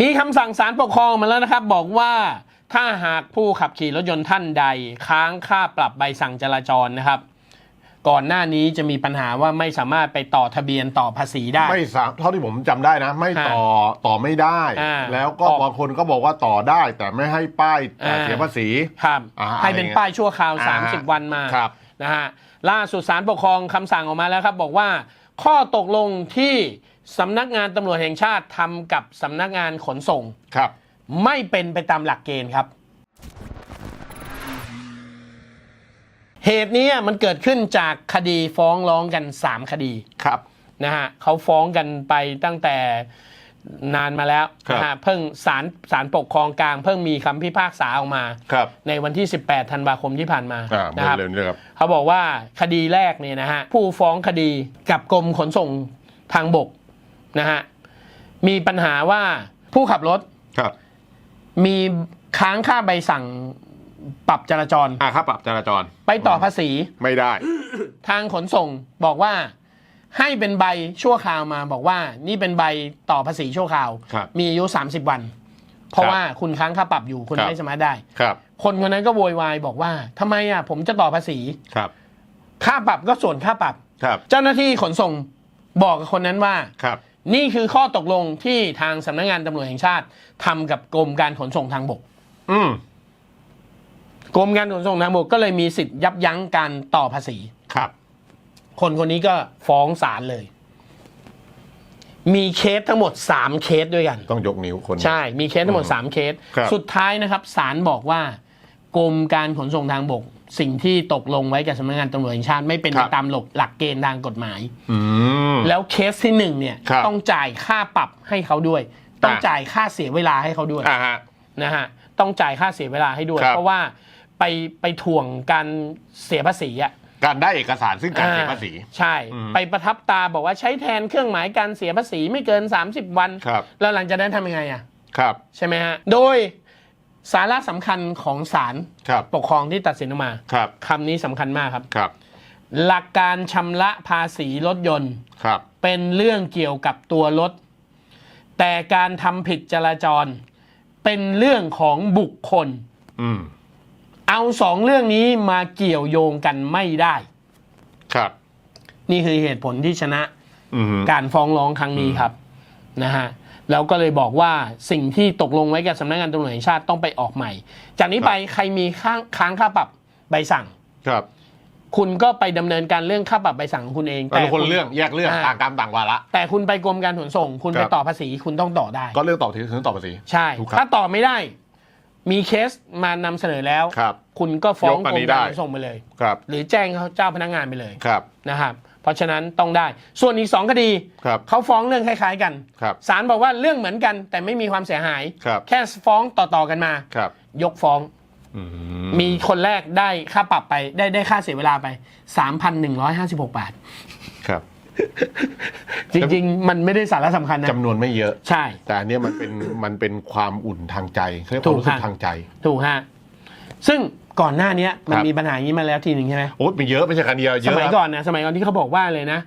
มีคำสั่งศาลปกครองมาแล้วนะครับ บอกว่าถ้าหากผู้ขับขี่รถยนต์ท่านใด ค้างค่าปรับใบสั่งจราจรนะครับ ก่อนหน้านี้จะมีปัญหาว่าไม่สามารถไปต่อทะเบียนต่อภาษีได้ ไม่สามเท่าที่ผมจำได้นะ ไม่ต่อต่อไม่ได้ อ่าแล้วก็ออกบางคนก็บอกว่าต่อได้ แต่ไม่ให้ป้ายแต่อ่าเสียภาษี ครับอ่าให้เป็นอะไรเงี้ยป้ายชั่วคราว อ่า30 วันมาครับ นะฮะล่าสุดศาลปกครองคำสั่งออกมาแล้วครับ บอกว่า ข้อตกลงที่ สำนักงานตำรวจแห่งชาติทำกับสำนักงานขนส่ง ครับ ไม่เป็นไปตามหลักเกณฑ์ครับ เหตุนี้มันเกิดขึ้นจากคดีฟ้องร้องกัน 3 คดีครับ นะฮะเขาฟ้องกันไปตั้งแต่นานมาแล้วครับนะฮะเพิ่งศาลศาลปกครองกลาง เพิ่งมีคำพิพากษาออกมา ครับในวันที่ 18 ธันวาคมที่ผ่านมาอ่านะครับเร็วๆนี้ครับ เขาบอกว่าคดีแรกเนี่ยนะฮะผู้ฟ้องคดีกับกรมขนส่งทางบก นะฮะมีปัญหาว่าผู้ขับรถครับ มีค้างค่าใบสั่งปรับจราจร อ่าครับปรับจราจรไปต่อภาษีไม่ได้ ทางขนส่งบอกว่า ให้เป็นใบชั่วคราวมาบอกว่า นี่เป็นใบต่อภาษีชั่วคราว ครับมีอายุ 30 วัน เพราะครับว่าคุณค้างค่าปรับอยู่คุณครับ ไม่สามารถได้ ครับคนคนนั้นก็โวยวายบอกว่าทำไมอะผมจะต่อภาษี ครับค่าปรับก็ส่วนค่าปรับ ครับเจ้าหน้าที่ขนส่งบอกกับคนนั้นว่า ครับ นี่คือข้อตกลงที่ทางสำนักงานตำรวจแห่งชาติทำกับกรมการขนส่งทางบก อืมกรมการขนส่งทางบกก็เลยมีสิทธิ์ยับยั้งการต่อภาษี ครับ คนคนนี้ก็ฟ้องศาลเลย มีเคสทั้งหมด3เคสด้วยกัน ต้องยกนิ้วคน ใช่ มีเคสทั้งหมด3เคส ครับ สุดท้ายนะครับศาลบอกว่า กรมการขนส่งทางบก สิ่งที่ตกลงไว้กับสำนักงานตำรวจแห่งชาติไม่เป็นไปตามหลักหลักเกณฑ์ทางกฎหมาย อืม แล้วเคสที่หนึ่งเนี่ยครับต้องจ่ายค่าปรับให้เขาด้วย ต้องอะ จ่ายค่าเสียเวลาให้เขาด้วย อ่าฮะ นะฮะต้องจ่ายค่าเสียเวลาให้ด้วย ครับ เพราะว่าไปไปถ่วงการเสียภาษีอะการได้เอกสารซึ่งการเสียภาษี อ่ใช่ อืม ไปประทับตาบอกว่าใช้แทนเครื่องหมายการเสียภาษีไม่เกิน 30 วัน ครับ แล้วหลังจากนั้นทำยังไงอะ ครับ ใช่ไหมฮะ โดย สาระสำคัญของศาลครับปกครองที่ตัดสินออกมาครับคำนี้สำคัญมากครับ ครับหลักการชำระภาษีรถยนต์ ครับเป็นเรื่องเกี่ยวกับตัวรถ แต่การทำผิดจราจร เป็นเรื่องของบุคคล อืมเอาสองเรื่องนี้มาเกี่ยวโยงกันไม่ได้ ครับนี่คือเหตุผลที่ชนะ อืม การฟ้องร้องครั้งนี้ครับนะฮะ แล้วก็เลยบอกว่าสิ่งที่ตกลงไว้กับสำนักงานตำรวจแห่งชาติต้องไปออกใหม่ จากนี้ไปใครมีค้างค้างค่าปรับใบสั่งครับ คุณก็ไปดำเนินการเรื่องค่าปรับใบสั่งของคุณเองแต่ละคนณเรื่องแยกเรื่องอ่าต่างกรรมต่างวาระแต่คุณไปกรมการขนส่ง คุณคไปรับต่อภาษีคุณต้องต่อได้ ก็เรื่องต่อถึงถึงต่อภาษีใช่ถูกครับถ้าต่อไม่ได้ มีเคสมานำเสนอแล้วครับ คุณก็ฟ้องยกอักนรนี้มการได้ขนส่งไปเลยครับ หรือแจ้งเขาเจ้าพนักงานไปเลยครับนะครับเพ ราะฉะนั้นต้องได้ ส่วนอีกสองคดีครับเขาฟ้องเรื่องคล้าย ๆกันครับศาลบอกว่าเรื่องเหมือนกัน แต่ไม่มีความเสียหาย ครับแค่ฟ้องต่อๆกันมา ครับยกฟ้อง อืมีคนแรกได้ค่าปรับไป ได้ได้ค่าเสียเวลาไป 3,156 บาท ครับจริงๆ มันไม่ได้สาระสำคัญนะ จำนวนไม่เยอะ ใช่ แต่อันเนี้ยมันเป็นมันเป็นความอุ่นทางใจเขาเรียกคถูวามกรู้สึกฮะทางใจ ถูกฮะ ซึ่ง ก่อนหน้านี้มันครับ มีปัญหาอย่างนี้มาแล้วทีหนึ่งใช่ไหมโอ้มีเยอะไม่ใช่คันเดียวเยสอะ มัยครับก่อนนะสมัยก่อนที่เขาบอกว่าเลยนะ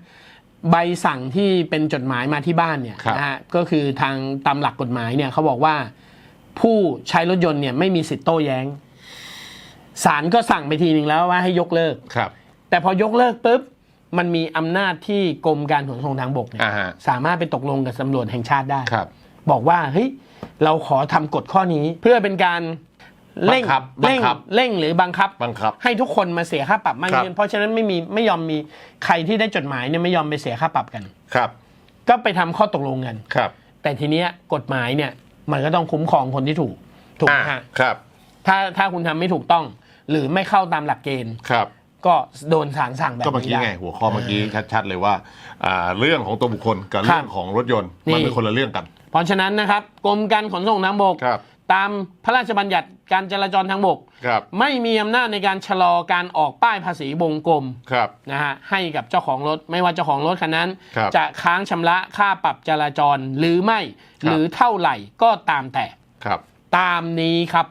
ใบสั่งที่เป็นจดหมายมาที่บ้านเนี่ยครับนะฮะก็คือทางตามหลักกฎหมายเนี่ยเขาบอกว่าผู้ใช้รถยนต์เนี่ยไม่มีสิทธิ์โต้แย้งศาลก็สั่งไปทีหนึ่งแล้วว่าให้ยกเลิก ครับ แต่พอยกเลิกปุ๊บมันมีอำนาจที่กรมการขนส่งทางบกเนี่ยอ่าฮะ สามารถไปตกลงกับตำรวจแห่งชาติได้ ครับ บอกว่าเฮ้ยเราขอทำกฎข้อนี้เพื่อเป็นการ เร่งบังคับบังเร่งคับ เร่งหรือบังคับ บังคับ ให้ทุกคนมาเสียค่าปรับมากครับ ขึ้นเพราะฉะนั้นไม่มีไม่ยอมมีใครที่ได้จดหมายเนี่ยไม่ยอมไปเสียค่าปรับกัน ครับก็ไปทำข้อตกลงกัน ครับแต่ทีเนี้ยกฎหมายเนี่ยมันก็ต้องคุ้มครองคนที่ถูกถูกไหมอ่าฮะครับถ้าถ้าคุณทำไม่ถูกต้อง หรือไม่เข้าตามหลักเกณฑ์ ครับ ก็โดนศาลสั่งแบบก็เมื่อนี้กี้ได้ไงหัวข้อเมื่อกี้ชัดๆเลยว่าอ่าเรื่องของตัวบุคคลกับครับเรื่องของรถยนต์นี่มันเป็นคนละเรื่องกัน เพราะฉะนั้นนะครับกรมการขนส่งทางบก ครับ ตามพระราชบัญญัติการจราจรทางบกครับไม่มีอำนาจในการชะลอการออกป้ายภาษีวงกลมครับนะฮะให้กับเจ้าของรถ ไม่ว่าเจ้าของรถคันนั้น ครับจะค้างชำระค่าปรับจราจรหรือไม่ ครับ หรือเท่าไหร่ก็ตามแต่ครับ ตามนี้ครับ